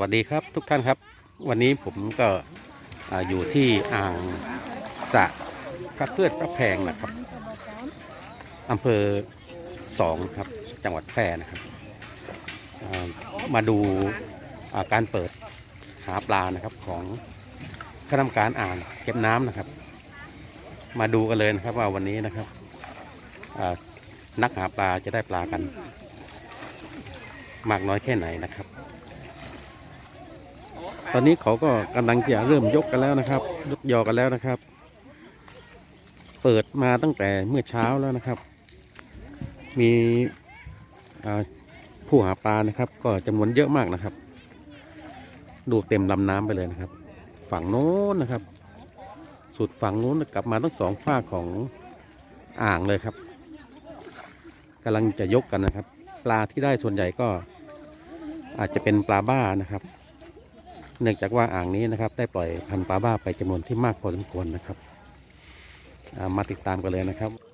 วัสดีครับทุกท่านครับ วันนี้ผมก็ออยู่ที่อ่างสะพระเพื่อพระแพงนะครับอำเภอสองครับจังหวัดแพร่นะครับมาดูาการเปิดหาปลานะครับของคณะกรรมการอ่างเก็บน้ำนะครับ มาดูกันเลยนะครับว่าวันนี้นะครับนักหาปลาจะได้ปลากัน มากน้อยแค่ไหนนะครับ ตอนนี้เขาก็กำลังจะเริ่มยกกันแล้วนะครับยกยอกันแล้วนะครับ เปิดมาตั้งแต่เมื่อเช้าแล้วนะครับ มีผู้หาปลานะครับ ก็จำนวนเยอะมากนะครับ ดูเต็มลำน้ำไปเลยนะครับ ฝั่งโน้นนะครับ สุดฝั่งโน้นกลับมาทั้งสองฝ้าของอ่างเลยครับกำลังจะยกกันนะครับ ปลาที่ได้ส่วนใหญ่ก็อาจจะเป็นปลาบ้านะครับ เนื่องจากว่าอ่างนี้นะครับได้ปล่อยพันธุ์ปลาบ้าไปจำนวนที่มากพอสมควรนะครับามาติดตามกันเลยนะครับ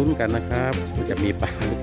ลุ้นกันนะครับว่าจะมีปลาหรือ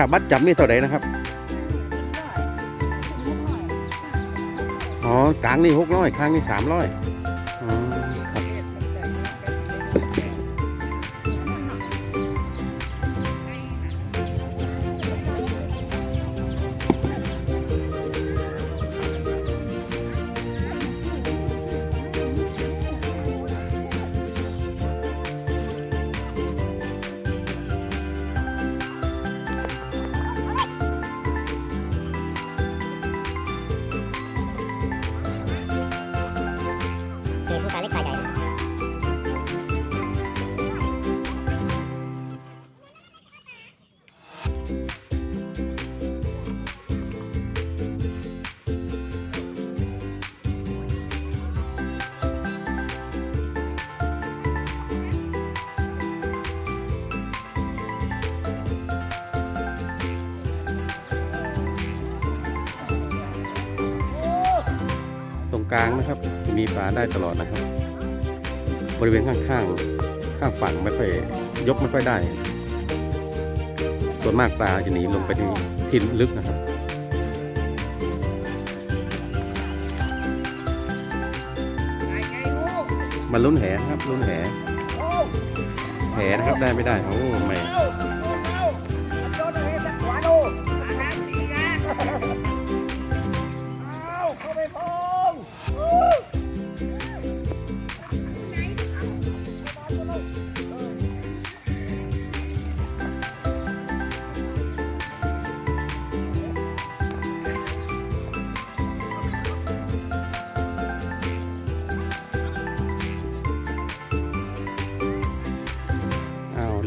เปล่าครับค่าบัตรจับนี่เท่าไหร่นะครับ อ๋อกลางนี่หกร้อยข้างนี่สามร้อย กลางนะครับจะมีปลาได้ตลอดนะครับ บริเวณข้างๆข้างฝั่งไม่ค่อยยกไม่ค่อยได้ ส่วนมากปลาจะหนีลงไปที่ที่ลึกนะครับมาลุ้นแหนะครับลุ้นแหแหนะครับได้ไม่ได้โอ้ไม่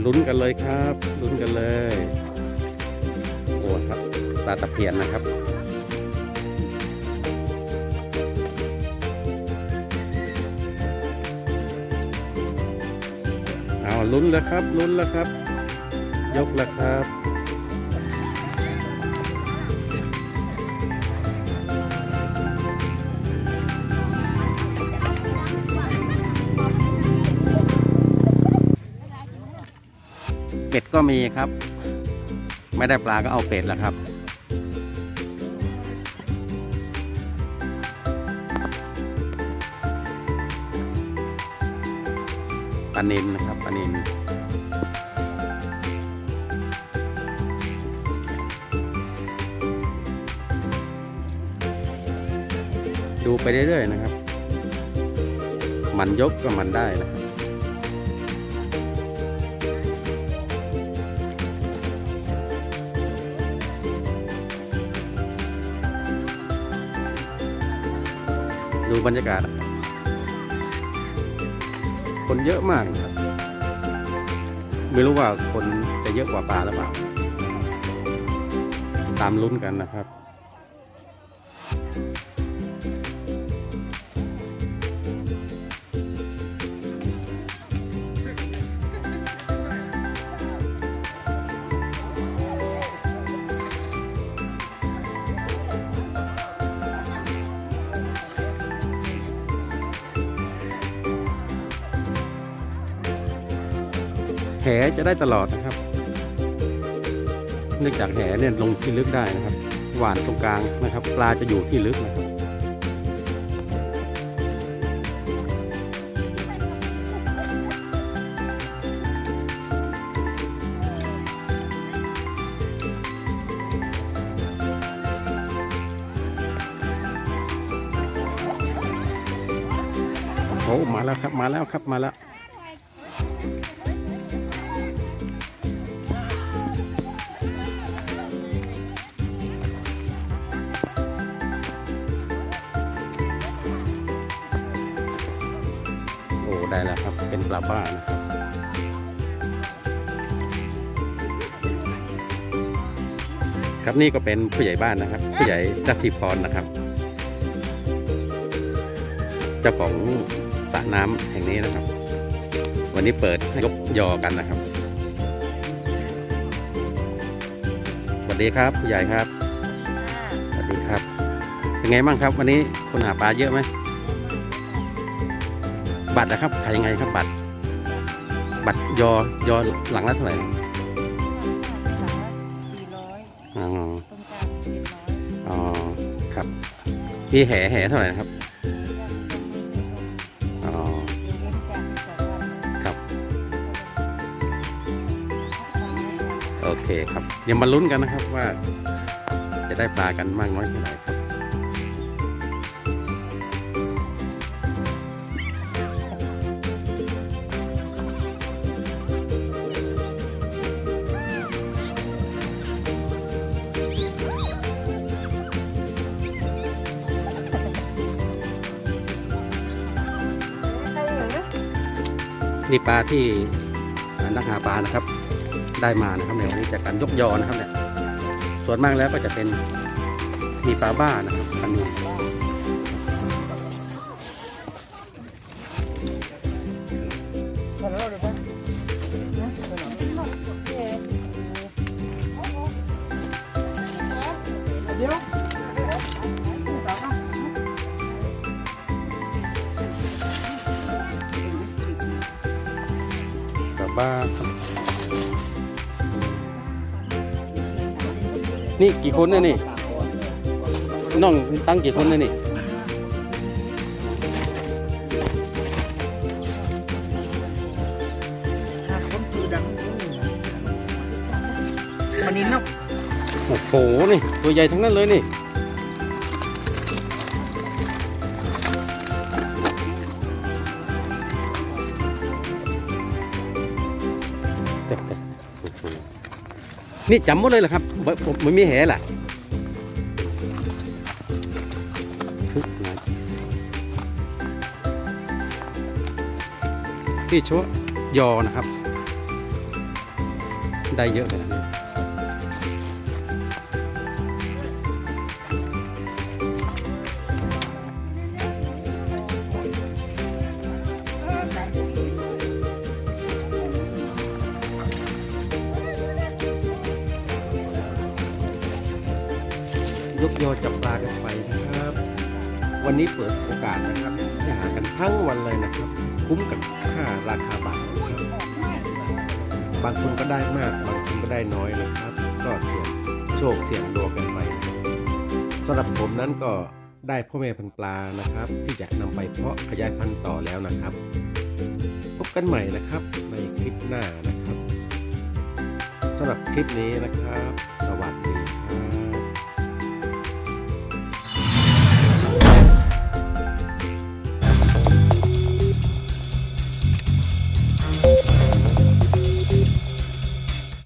ลุ้นกันเลยครับลุ้นกันเลยโอ้ครับปลาตะเพียนนะครับเอาลุ้นแล้วครับลุ้นแล้วครับ ยกแล้วครับ เป็ดก็มีครับ ไม่ได้ปลาก็เอาเป็ดละครับปลานินนะครับปลานินดูไปเรื่อยๆนะครับ มันยกก็มันได้นะครับ ดูบรรยากาศครับคนเยอะมากนะครับ ไม่รู้ว่าคนจะเยอะกว่าปลาหรือเปล่า ตามลุ้นกันนะครับ แหจะได้ตลอดนะครับ เนื่องจากแหเนี่ยลงที่ลึกได้นะครับ หวานตรงกลางนะครับ ปลาจะอยู่ที่ลึกนะครับโอ้มาแล้วครับ มาแล้วครับ มาแล้ว เป็นปลาบ้านะครับครับนี่ก็เป็นผู้ใหญ่บ้านนะครับ ผู้ใหญ่จักทีพรนะครับ เจ้าของสระน้ำแห่งนี้นะครับ วันนี้เปิดให้ยกยอกันนะครับสวัสดีครับผู้ใหญ่ครับสวัสดีครับ เป็นไงบ้างครับ วันนี้คนหาปลาเยอะไหม บัตรนะครับขายยังไงครับบัตร บัตรยอยอหลังละเท่าไหร่สี่ร้อยอ๋อตรงกลางสี่ร้อยอ๋อครับมีแห่แห่เท่าไหร่นะครับอ๋อเลี้ยงจากสองวันครับโอเคครับเดี๋ยวมาลุ้นกันนะครับว่า จะได้ปลากันมากน้อยแค่ไหนครับ นี่ปลาที่นักหาปลานะครับ ได้มานะครับในวันนี้จากการยกยอนะครับเนี่ยส่วนมากแล้วก็จะเป็นมีปลาบ้านะครับอันนี้ปลา บ้าครับ นี่กี่คนเนี่ยนี่น้องตั้งกี่คนเนี่ยนี่ถ้าคนคือดังวันนี้นกโอ้โหนี่ตัวใหญ่ทั้งนั้นเลยนี่ นี่จำหมดเลยเหรอครับผมไม่มีแหล่ะทุกนาทีที่ชัวยอนะครับ ได้เยอะเลยนะ วันนี้เปิดโอกาสนะครับให้หากันทั้งวันเลยนะครับ คุ้มกับค่าราคาบาทบางคนก็ได้มาก บางคนก็ได้น้อยนะครับ ก็เสี่ยงโชคเสี่ยงดวงกันไปสำหรับผมนั้นก็ได้พ่อแม่พันปลานะครับ ที่จะนำไปเพาะขยายพันธุ์ต่อแล้วนะครับ พบกันใหม่นะครับในคลิปหน้านะครับสำหรับคลิปนี้นะครับ สวัสดี